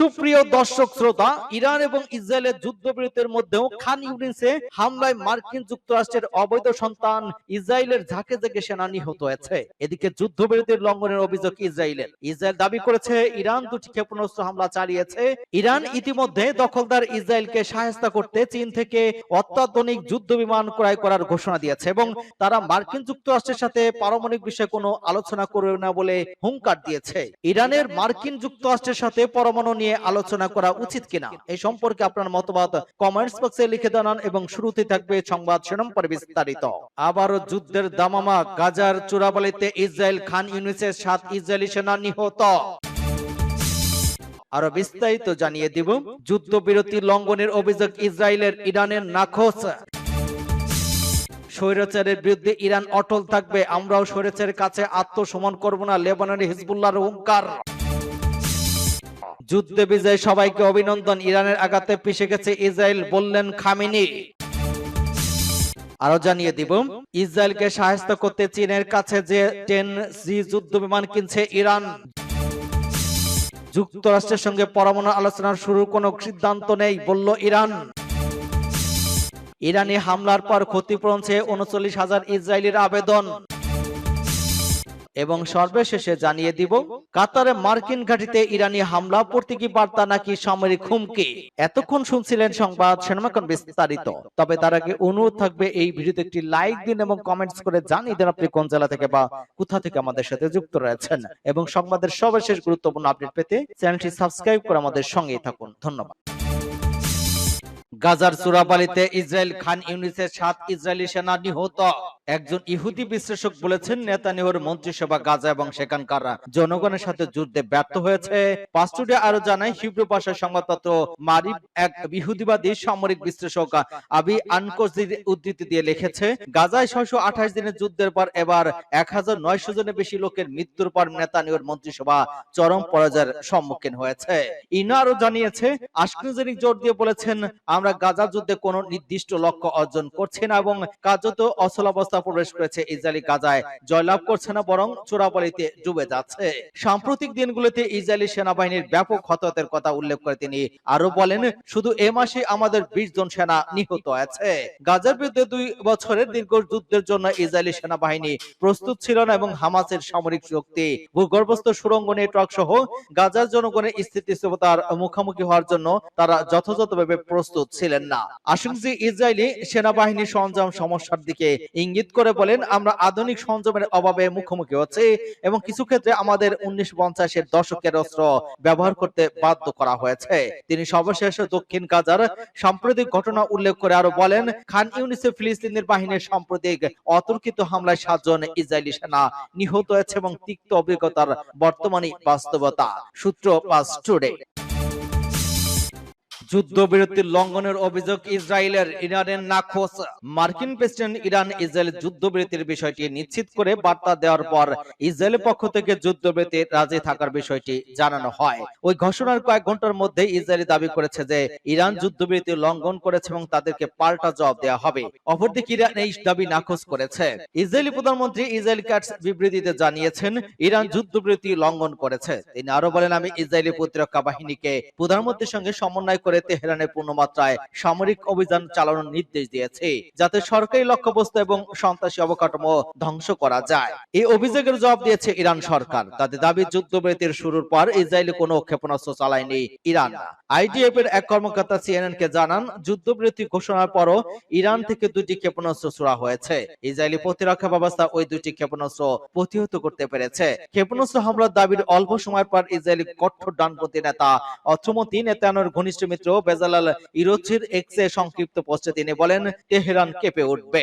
সুপ্রিয় দর্শক শ্রোতা, ইরান এবং ইসরায়েলের যুদ্ধবিরতির মধ্যেও খান ইউনিসে হামলায় মার্কিন যুক্তরাষ্ট্রের অবৈধ সন্তান ইসরায়েলের ঝাঁকে ঝাঁকে সেনা নিহত হয়েছে। এদিকে যুদ্ধবিরতির লঙ্ঘনের অভিযোগ ইসরায়েলের। ইসরায়েল দাবি করেছে, ইরান দুটি ক্ষেপণাস্ত্র হামলা চালিয়েছে। ইরান ইতিমধ্যে দখলদার ইসরায়েলকে সাহায্য করতে চীন থেকে অত্যাধুনিক যুদ্ধ বিমান ক্রয় করার ঘোষণা দিয়েছে এবং তারা মার্কিন যুক্তরাষ্ট্রের সাথে পারমাণবিক বিষয়ে কোনো আলোচনা করবে না বলে হুঙ্কার দিয়েছে। ইরানের মার্কিন যুক্তরাষ্ট্রের সাথে পরমাণু নিয়ে আলোচনা করা উচিত কিনা? এই সম্পর্কে আপনার মতবাদ কমেন্টস বক্সে লিখে জানান এবং শুরুতে থাকবে সংবাদ শিরোনাম পরে বিস্তারিত আবারও যুদ্ধের দামামা, গাজার চূড়াবালিতে ইসরায়েল খান ইউনিসের সাত ইসরায়েলি সেনা নিহত। আরও বিস্তারিত জানিয়ে দিব, যুদ্ধবিরতি লঙ্ঘনের অভিযোগ ইসরায়েলের ইরানের নাখোশ। স্বৈরাচারের বিরুদ্ধে ইরান অটল থাকবে, আমরাও স্বৈরাচারের কাছে আত্মসমন করব না, লেবাননের হিজবুল্লাহর হুঙ্কার। যুদ্ধে বিজয় সবাইকে অভিনন্দন। ইরানের আঘাতে পিছে গেছে ইসরায়েল, বললেন খামিনি। আরও জানিয়ে দিব, ইসরায়েলকে সাহায্য করতে চীনের কাছে যে টেন জি যুদ্ধ বিমান কিনছে ইরান। যুক্তরাষ্ট্রের সঙ্গে পরমাণু আলোচনার শুরুর কোনো সিদ্ধান্ত নেই, বলল ইরান। ইরানি হামলার পর ক্ষতিপূরণ চেয়ে উনচল্লিশ হাজার ইসরায়েলির আবেদন। এবং সর্বশেষে জানিয়ে দিব কাতারে মার্কিন ঘাঁটিতে ইরানি হামলা প্রতীকী বার্তা নাকি সামরিক হুমকি? এতক্ষণ শুনছিলেন সংবাদ সেনামাখন বিস্তারিত। তবে তার আগে অনুরোধ থাকবে এই ভিডিওতে একটি লাইক দিন এবং কমেন্টস করে জানিয়ে দেন আপনি কোন জেলা থেকে বা কোথা থেকে আমাদের সাথে যুক্ত রয়েছেন। এবং সংবাদের সর্বশেষ গুরুত্বপূর্ণ আপডেট পেতে চ্যানেলটি সাবস্ক্রাইব করে আমাদের সঙ্গেই থাকুন। ধন্যবাদ। গাজার চূড়াবালিতে ইসরায়েল খান ইউনিসের সাত ইসরায়েলি সেনা নিহত। একজন ইহুদি বিশ্লেষক বলেছেন, নেতানিহর মন্ত্রিসভা গাজা এবং সেখানকার জনগণের সাথে যুদ্ধে ব্যর্থ হয়েছে। পাস্টুডে আরও জানায়, হিব্রু ভাষার সংবাদপত্র মারিব এক ইহুদিবাদী সামরিক বিশ্লেষক আবি আনকোজির উদ্ধৃতি দিয়ে লিখেছে, গাজায় ছয়শো আঠাশ দিনের যুদ্ধের পর এবার এক হাজার নয়শো জনের বেশি লোকের মৃত্যুর পর নেতানিহর মন্ত্রিসভা চরম পরাজয়ের সম্মুখীন হয়েছে। ইনা আরও জানিয়েছে আশকুজেরিক জোর দিয়ে বলেছেন, আমরা গাজা যুদ্ধে কোন নির্দিষ্ট লক্ষ্য অর্জন করছি না এবং কার্যত অচলাবস্থা প্রবেশ করেছে ইসরায়েলি গাজায়। জয়লাভ করছে না, বরং চোরাবালিতে ডুবে যাচ্ছে। সাম্প্রতিক দিনগুলোতে ইসরায়েলি সেনাবাহিনীর ব্যাপক হতাহতের কথা উল্লেখ করে তিনি আরও বলেন, শুধু এ মাসে আমাদের বিশ জন সেনা নিহত আছে গাজার বিরুদ্ধে দুই বছরের দীর্ঘ যুদ্ধের জন্য ইসরায়েলি সেনাবাহিনী প্রস্তুত ছিল না এবং হামাসের সামরিক শক্তি, ভূগর্ভস্থ সুরঙ্গ নেটওয়ার্ক সহ গাজার জনগণের স্থিতিশীলতার মুখোমুখি হওয়ার জন্য তারা যথাযথভাবে প্রস্তুত ছিলেন না। আশঙ্কি ইসরায়েলি সেনাবাহিনী সরঞ্জাম সমস্যার দিকে ইঙ্গিত করে বলেন, আমরা আধুনিক সরঞ্জামের অভাবে মুখোমুখি হচ্ছি এবং কিছু ক্ষেত্রে আমাদের উনিশশো পঞ্চাশের দশকের অস্ত্র ব্যবহার করতে বাধ্য করা হয়েছে। তিনি সর্বশেষ দক্ষিণ গাজার সাম্প্রতিক ঘটনা উল্লেখ করে আরও বলেন, খান ইউনিসেফ ফিলিস্তিনের বাহিনীর সাম্প্রতিক অতর্কিত হামলায় সাতজন ইসরায়েলি সেনা নিহত হয়েছে এবং তিক্ত অভিজ্ঞতার বর্তমানে বাস্তবতা। সূত্র পাস টুডে। যুদ্ধবিরতির লঙ্ঘনের অভিযোগ ইসরায়েলের ইরানের নাখোশ। মার্কিন প্রেসিডেন্ট ইরান ইসরায়েল যুদ্ধবিরতির বিষয়টি নিশ্চিত করে বার্তা দেওয়ার পর ইসরায়েলের পক্ষ থেকে যুদ্ধবিরতি রাজি থাকার বিষয়টি জানানো হয়। ওই ঘোষণার কয়েক ঘণ্টার মধ্যে ইসরায়েলি দাবি করেছে যে ইরান যুদ্ধবিরতি লঙ্ঘন করেছে এবং তাদেরকে পাল্টা জবাব দেওয়া হবে। অপরদিকে ইরান এই দাবি নাকচ করেছে। ইসরায়েলি প্রধানমন্ত্রী ইসরায়েল ক্যাটস বিবৃতিতে জানিয়েছেন, ইরান যুদ্ধবিরতি লঙ্ঘন করেছে। তিনি আরও বলেন, আমি ইসরায়েলি প্রতিরক্ষা বাহিনীকে প্রধানমন্ত্রীর সঙ্গে সমন্বয় করে তেহরানে পূর্ণমাত্রায় সামরিক অভিযান চালানোর নির্দেশ দিয়েছে, যাতে সরকারি লক্ষ্যবস্তু এবং সন্ত্রাসী অবকাঠামো ধ্বংস করা যায়। এই অভিযোগের জবাব দিয়েছে ইরান সরকার। তাদের দাবি, যুদ্ধবিরতির শুরুর পর ইসরায়েলি কোনো ক্ষেপণাস্ত্র চালায়নি ইরান। আইডিএফ এর এক কর্মকর্তা সিএনএন কে জানান, যুদ্ধবিরতি ঘোষণার পরও ইরান থেকে দুটি ক্ষেপণাস্ত্র ছোড়া হয়েছে। ইসরায়েলি প্রতিরক্ষা ব্যবস্থা ওই দুটি ক্ষেপণাস্ত্র প্রতিহত করতে পেরেছে। ক্ষেপণাস্ত্র হামলার দাবির অল্প সময় পর ইসরায়েলি কঠোর ডানপন্থী নেতা অর্থমন্ত্রী নেতানোর ঘনিষ্ঠ মিত্র বেজালাল ইরোচির এক্সে সংক্ষিপ্ত পোস্টে তিনি বলেন তেহরান কেঁপে উঠবে।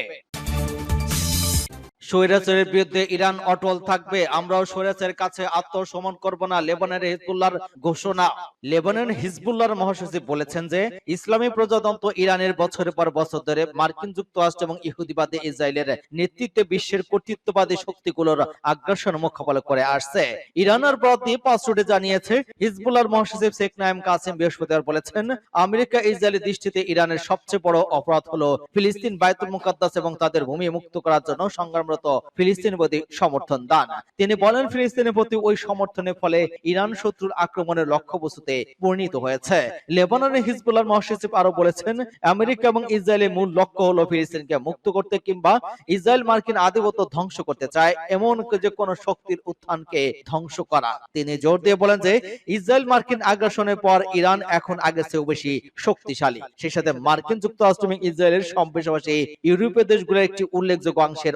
স্বৈরাচারের বিরুদ্ধে ইরান অটল থাকবে, আমরাও স্বৈরাচারের কাছে আত্মসমন করব না, লেবাননের হিজবুল্লাহর ঘোষণা। লেবানন হিজবুল্লাহর মহাসচিব বলেছেন যে, ইসলামী প্রজাতন্ত্র ইরানের বছরের পর বছর ধরে মার্কিন যুক্তরাষ্ট্র এবং ইহুদিবাদী ইসরায়েলের নেতৃত্বে বিশ্বের কর্তৃত্ববাদী শক্তিগুলোর আগ্রাসন মোকাবেলা করে আসছে। ইরানের প্রতি পাসওয়ার্ডে জানিয়েছে, হিজবুল্লাহর মহাসচিব শেখ নাইম কাসিম বৃহস্পতিবার বলেছেন, আমেরিকা ইসরায়েলের দৃষ্টিতে ইরানের সবচেয়ে বড় অপরাধ হলো ফিলিস্তিন বায়তুল মুকাদ্দাস এবং তাদের ভূমি মুক্ত করার জন্য সংগ্রামরত কর্মরত ফিলিস্তিনের প্রতি সমর্থন দান। তিনি বলেন, ফিলিস্তিনের প্রতি ওই সমর্থনের ফলে ইরান শত্রুর আক্রমণের লক্ষ্যবস্তুতে পরিণত হয়েছে। লেবাননের হিজবুল্লাহ মহাসচিব আরও বলেছেন, আমেরিকা এবং ইসরায়েলের মূল লক্ষ্য হলো ফিলিস্তিনকে মুক্ত করতে কিংবা ইসরায়েল মার্কিন আধিপত্য ধ্বংস করতে চায়, এমন যে কোনো শক্তির উত্থানকে ধ্বংস করা। তিনি জোর দিয়ে বলেন যে, ইসরায়েল মার্কিন আগ্রাসনের পর ইরান এখন আগের চেয়েও বেশি শক্তিশালী। সেই সাথে মার্কিন যুক্তরাষ্ট্র এবং ইসরায়েলের সম্প্রসাবাসী ইউরোপীয় দেশগুলোর একটি উল্লেখযোগ্য অংশের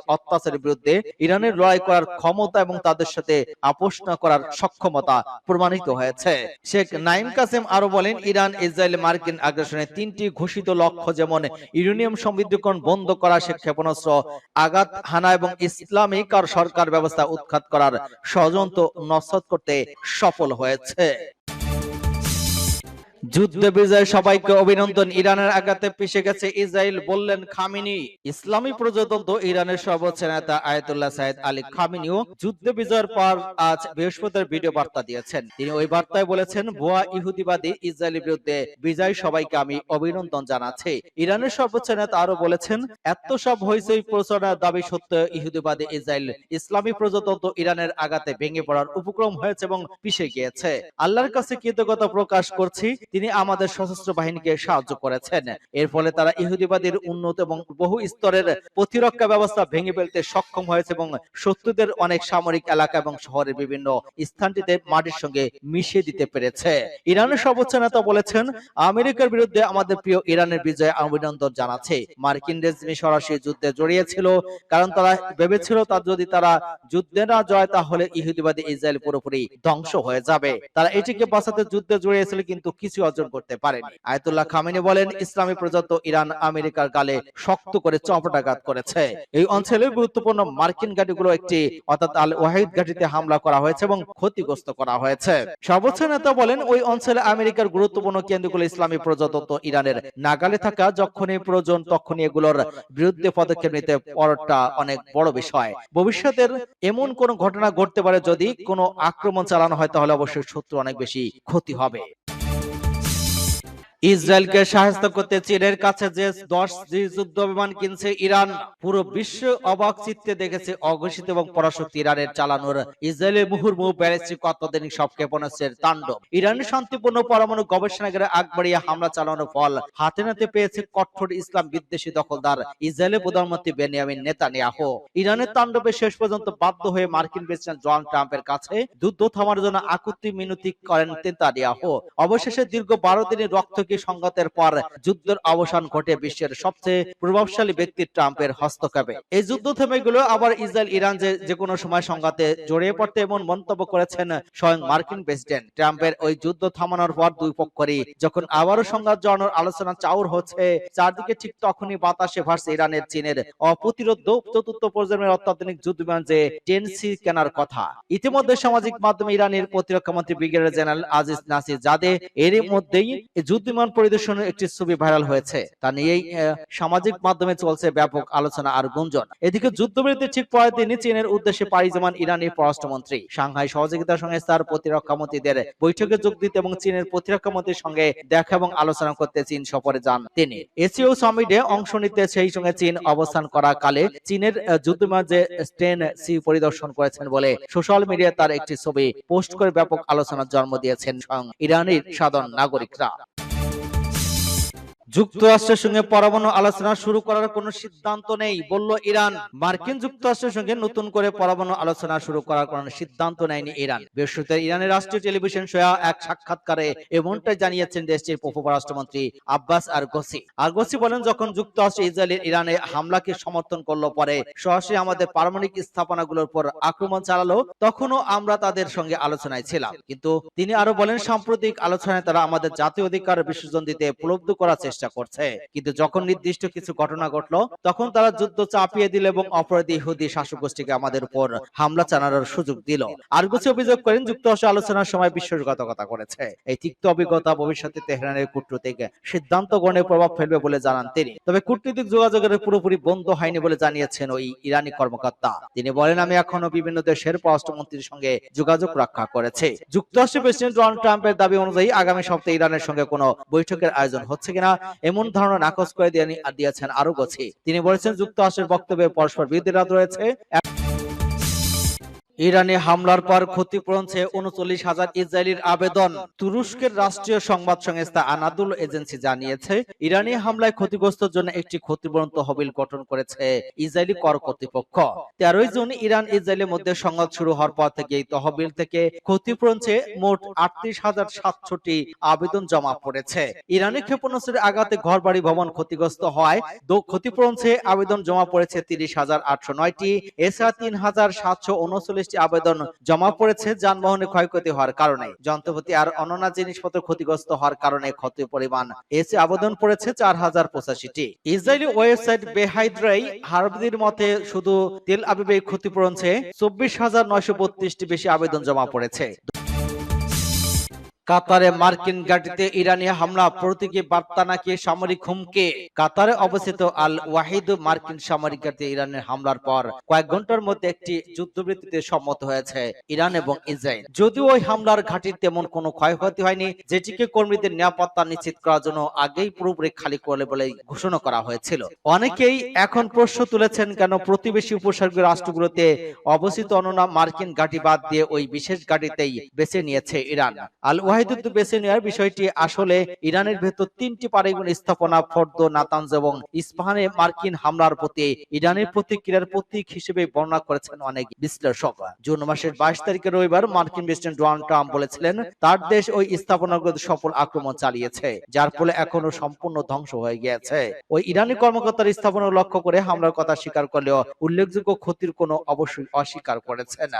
অত্যাচারের বিরুদ্ধে ইরানের লড়াই করার ক্ষমতা এবং তাদের সাথে আপোষ না করার সক্ষমতা প্রমাণিত হয়েছে। শেখ নাইম কাসেম আরও বলেন, ইরান ইসরায়েল মার্কিন আগ্রাসনের তিনটি ঘোষিত লক্ষ্য, যেমন ইউরেনিয়াম সমৃদ্ধকরণ বন্ধ করা সে ক্ষেপণাস্ত্র আঘাত হানা এবং ইসলামিক আর সরকার ব্যবস্থা উৎখাত করার ষড়যন্ত্র নস্বাত করতে সফল হয়েছে। যুদ্ধ বিজয় সবাইকে অভিনন্দন। ইরানের আঘাতে পিছিয়ে গেছে ইসরায়েল, বললেন খামিনি। ইসলামী প্রজাতন্ত্র ইরানের সর্বোচ্চ নেতা আয়াতুল্লাহ সাইদ আলী খামিনিও যুদ্ধ বিজয়ের পর আজ বৃহস্পতিবার ভিডিও বার্তা দিয়েছেন। তিনি ওই বার্তায় বলেছেন, ভুয়া ইহুদিবাদী ইসরায়েলের বিরুদ্ধে বিজয় সবাইকে আমি অভিনন্দন জানাচ্ছি। ইরানের সর্বোচ্চ নেতা আরও বলেছেন, এত সব হয়েছে প্রচারণার দাবি সত্য ইহুদিবাদী ইসরায়েল ইসলামী প্রজাতন্ত্র ইরানের আঘাতে ভেঙে পড়ার উপক্রম হয়েছে এবং পিছিয়ে গিয়েছে। আল্লাহর কাছে কৃতজ্ঞতা প্রকাশ করছি। তিনি আমাদের সশস্ত্র বাহিনীকে সাহায্য করেছেন। এর ফলে তারা ইহুদিবাদীর উন্নত এবং বহু স্তরের প্রতিরক্ষা ব্যবস্থা ভেঙে ফেলতে সক্ষম হয়েছে এবং শত্রুদের অনেক সামরিক এলাকা এবং শহরের বিভিন্ন স্থানটিতে মাটির সঙ্গে মিশিয়ে দিতে পেরেছে। ইরানের সর্বোচ্চ নেতা বলেছেন, আমেরিকার বিরুদ্ধে আমাদের প্রিয় ইরানের বিজয়ে অভিনন্দন জানাচ্ছে। মার্কিন রেজমি সরাসরি যুদ্ধে জড়িয়েছিল, কারণ তারা ভেবেছিল তার যদি তারা যুদ্ধে না জয় তাহলে ইহুদিবাদী ইসরায়েল পুরোপুরি ধ্বংস হয়ে যাবে। তারা এটিকে বাঁচাতে যুদ্ধে জড়িয়েছিল, কিন্তু কিছু অর্জন করতে পারেনি। আয়তুল্লাহ খামেনি বলেন ইসলামী প্রজাত ইরান আমেরিকার গালে শক্ত করে চপটাঘাত করেছে। এই অঞ্চলের গুরুত্বপূর্ণ মার্কিন ঘাঁটিগুলো একটি অর্থাৎ আল ওয়াহিদ ঘাঁটিতে হামলা করা হয়েছে এবং ক্ষতিগ্রস্ত করা হয়েছে। সর্বোচ্চ নেতা বলেন ওই অঞ্চলে আমেরিকার গুরুত্বপূর্ণ কেন্দ্রগুলো ইসলামী প্রজাতন্ত্র ইরানের নাগালে থাকা যখনই প্রয়োজন তখনই এগুলোর বিরুদ্ধে পদক্ষেপ নিতে পড়াটা অনেক বড় বিষয়। ভবিষ্যতের এমন কোন ঘটনা ঘটতে পারে যদি কোনো আক্রমণ চালানো হয় তাহলে অবশ্যই শত্রু অনেক বেশি ক্ষতি হবে ইসরায়েলকে সাহায্য করতে চীনের কাছে যে দশ যুদ্ধ বিমান কিনছে ইরান, পুরো বিশ্ব অবাক চিত্তে দেখেছে অঘোষিত এবং পরাশক্তি ইরানের চালানোর ইসরায়েলের মুহুর্মুহ ব্যালিস্টিক অত্যাধুনিক সব ক্ষেপণাস্ত্রের তাণ্ডব। ইরানের শান্তিপূর্ণ পরমাণু গবেষণাগারে আগ বাড়িয়ে হামলা চালানোর ফল হাতে নাতে পেয়েছে কঠোর ইসলাম বিদ্বেষী দখলদার ইসরায়েলের প্রধানমন্ত্রী বেনিয়ামিন নেতানিয়াহ। ইরানের তাণ্ডবে শেষ পর্যন্ত বাধ্য হয়ে মার্কিন প্রেসিডেন্ট ডোনাল্ড ট্রাম্পের কাছে যুদ্ধ থামার জন্য আকুতি মিনতি করেন নেতানিয়াহ। অবশেষে দীর্ঘ বারো দিনের রক্ত তুর্কি সংঘাতের পর যুদ্ধের অবসান ঘটে বিশ্বের সবচেয়ে প্রভাবশালী ব্যক্তি ট্রাম্পের হস্তক্ষেপে। এই যুদ্ধ থেমে গেল আবার ইসরায়েল, ইরান যে যে কোনো সময় সংঘাতে জড়িয়ে পড়তে এমন মন্তব্য করেছেন স্বয়ং মার্কিন প্রেসিডেন্ট। ট্রাম্পের ওই যুদ্ধ থামানোর পর দুই পক্ষরই যখন আবারও সংঘাত জড়ানোর আলোচনা চাউর হচ্ছে, চারদিকে ঠিক তখনই বাতাসে ভাসছে ইরানের, চীনের অপ্রতিরোধ চতুর্থ প্রজন্মের অত্যাধুনিক যুদ্ধ বিমান যে টেনসি কেনার কথা। ইতিমধ্যে সামাজিক মাধ্যমে ইরানের প্রতিরক্ষা মন্ত্রী brigadier general Aziz Nasirzadeh এর মধ্যেই যুদ্ধ বিমান পরিদর্শনের একটি ছবি ভাইরাল হয়েছে। তা নিয়েই সামাজিক মাধ্যমে চলছে ব্যাপক আলোচনা আর গুঞ্জন। এদিকে যুদ্ধবিরতি ঠিক পরের দিনই চীনের উদ্দেশ্যে পাড়ি যেমন ইরানের পররাষ্ট্রমন্ত্রী। সাংহাই সহযোগিতা সংস্থার প্রতিরক্ষা মন্ত্রীদের বৈঠকে যোগ দিতে এবং চীনের প্রতিরক্ষা মন্ত্রীর সঙ্গে দেখা এবং আলোচনা করতে চীন সফরে যান তিনি। এসিও সামিটে অংশ নিতে সেই সঙ্গে চীন অবস্থান করা কালে চীনের যুদ্ধবিমান যে স্টেন সি পরিদর্শন করেছেন বলে সোশ্যাল মিডিয়ায় তার একটি ছবি পোস্ট করে ব্যাপক আলোচনার জন্ম দিয়েছেন স্বয়ং ইরানের সাধারণ নাগরিকরা। যুক্তরাষ্ট্রের সঙ্গে পরমাণু আলোচনা শুরু করার কোন সিদ্ধান্ত নেই, বলল ইরান। মার্কিন যুক্তরাষ্ট্রের সঙ্গে নতুন করে পরমাণু আলোচনা শুরু করার কোন সিদ্ধান্ত নেয়নি ইরান। বৃহস্পতিবার ইরানের রাষ্ট্রীয় টেলিভিশন শোয়া এক সাক্ষাৎকারে এমনটাই জানিয়েছেন দেশটির উপপরাষ্ট্রমন্ত্রী আব্বাস আর গোসি আর গোসি বলেন, যখন যুক্তরাষ্ট্র ইসরায়েলের ইরানে হামলাকে সমর্থন করল, পরে সরাসরি আমাদের পারমাণবিক স্থাপনাগুলোর উপর আক্রমণ চালালো, তখনও আমরা তাদের সঙ্গে আলোচনায় ছিলাম। কিন্তু তিনি আরও বলেন, সাম্প্রতিক আলোচনায় তারা আমাদের জাতীয় অধিকার বিসর্জন দিতে উপলব্ধ করার চেষ্টা চেষ্টা করছে। কিন্তু যখন নির্দিষ্ট কিছু ঘটনা ঘটলো, তখন তারা যুদ্ধ চাপিয়ে দিল এবং অপরাধী ইহুদি শাসক গোষ্ঠীকে আমাদের উপর হামলা চালানোর সুযোগ দিল। আরগুচি অভিযোগ করেন, যুক্তরাষ্ট্র আলোচনার সময় বিশ্বাসঘাতকতা করেছে। এই তিক্ত অভিজ্ঞতা ভবিষ্যতে তেহরানের কূটনৈতিক সিদ্ধান্ত গ্রহণে প্রভাব ফেলবে বলে জানান তিনি। তবে কূটনৈতিক যোগাযোগের পুরোপুরি বন্ধ হয়নি বলে জানিয়েছেন ওই ইরানি কর্মকর্তা। তিনি বলেন, আমি এখনও বিভিন্ন দেশের পররাষ্ট্রমন্ত্রীর সঙ্গে যোগাযোগ রক্ষা করেছে। যুক্তরাষ্ট্রের প্রেসিডেন্ট ডোনাল্ড ট্রাম্পের দাবি অনুযায়ী আগামী সপ্তাহে ইরানের সঙ্গে কোনো বৈঠকের আয়োজন হচ্ছে কিনা এমন ধারণা নাকচ করে দিয়ে দিয়েছেন আরও গছি তিনি বলেছেন, যুক্তরাষ্ট্রের বক্তব্যে পরস্পর বিরোধী রয়েছে। ইরানে হামলার পর ক্ষতিপূরণ চেয়ে উনচল্লিশ হাজার ইসরায়েলির আবেদন। তুরস্কের রাষ্ট্রীয় সংবাদ সংস্থা আনাদুল এজেন্সি জানিয়েছে, ইরানি হামলায় ক্ষতিগ্রস্ত জন্য একটি ক্ষতিপূরণ তহবিল গঠন করেছে ইসরায়েলি কর কর্তৃপক্ষ। তেরোই জুন ইরান ইসরায়েলের মধ্যে সংঘাত শুরু হওয়ার পর থেকে এই তহবিল থেকে ক্ষতিপূরণ চেয়ে মোট আটত্রিশ হাজার সাতশোটি আবেদন জমা পড়েছে। ইরানি ক্ষেপণাস্ত্রের আঘাতে ঘরবাড়ি ভবন ক্ষতিগ্রস্ত হয় ক্ষতিপূরণ চেয়ে আবেদন জমা পড়েছে তিরিশ হাজার আটশো নয়টি, এছাড়া তিন হাজার সাতশো উনচল্লিশটি আবেদন জমা পড়েছে যানবাহনে ক্ষয়ক্ষতি হওয়ার কারণে। যন্ত্রপাতি আর অন্যান্য জিনিসপত্র ক্ষতিগ্রস্ত হওয়ার কারণে ক্ষতির পরিমাণ এসে আবেদন পড়েছে চার হাজার পঁচাশিটি। ইসরায়েলি ওয়েবসাইট বেহাইদ্রাই হারবদির মতে শুধু তেল আবিবে ক্ষতিপূরণ চব্বিশ হাজার নয়শো বত্রিশটি বেশি আবেদন জমা পড়েছে। কাতারে মার্কিন ঘাঁটিতে ইরানি হামলা, প্রতীকী বার্তা নাকি সামরিক হুমকি? কাতারে অবস্থিত আল ওয়াহিদ মার্কিন সামরিক ঘাঁটিতে ইরানের হামলার পর কয়েক ঘণ্টার মধ্যে একটি যুদ্ধবৃত্তিতে সম্মত হয়েছে ইরান এবং ইসরায়েল। যদিও ওই হামলার ঘাঁটির তেমন কোনো ক্ষয়ক্ষতি হয়নি, যেটিকে কর্মীদের নিরাপত্তা নিশ্চিত করার জন্য আগেই পুরোপুরি খালি করলে বলে ঘোষণা করা হয়েছিল। অনেকেই এখন প্রশ্ন তুলেছেন কেন প্রতিবেশী উপসাগরীয় রাষ্ট্রগুলোতে অবস্থিত অননা মার্কিন ঘাঁটি বাদ দিয়ে ওই বিশেষ ঘাঁটিতেই বেছে নিয়েছে ইরান। আল ওয়াহিদুদ্দ বেছে নেওয়ার বিষয়টি আসলে ইরানের ভেতর তিনটি পারিগুণ স্থাপনা, ফর্দ, নাতানজ এবং ইস্পাহানে মার্কিন হামলার প্রতি ইরানের প্রতিক্রিয়ার প্রতীক হিসেবে বর্ণনা করেছেন অনেক বিশ্লেষক। জুন মাসের বাইশ তারিখে রবিবার মার্কিন প্রেসিডেন্ট ডোনাল্ড ট্রাম্প বলেছিলেন, তার দেশ ওই স্থাপনাগুলোতে সফল আক্রমণ চালিয়েছে, যার ফলে এখনও সম্পূর্ণ ধ্বংস হয়ে গিয়েছে। ওই ইরানি কর্মকর্তার স্থাপনা লক্ষ্য করে হামলার কথা স্বীকার করলেও উল্লেখযোগ্য ক্ষতির কোনো অবশ্যই অস্বীকার করেছে না।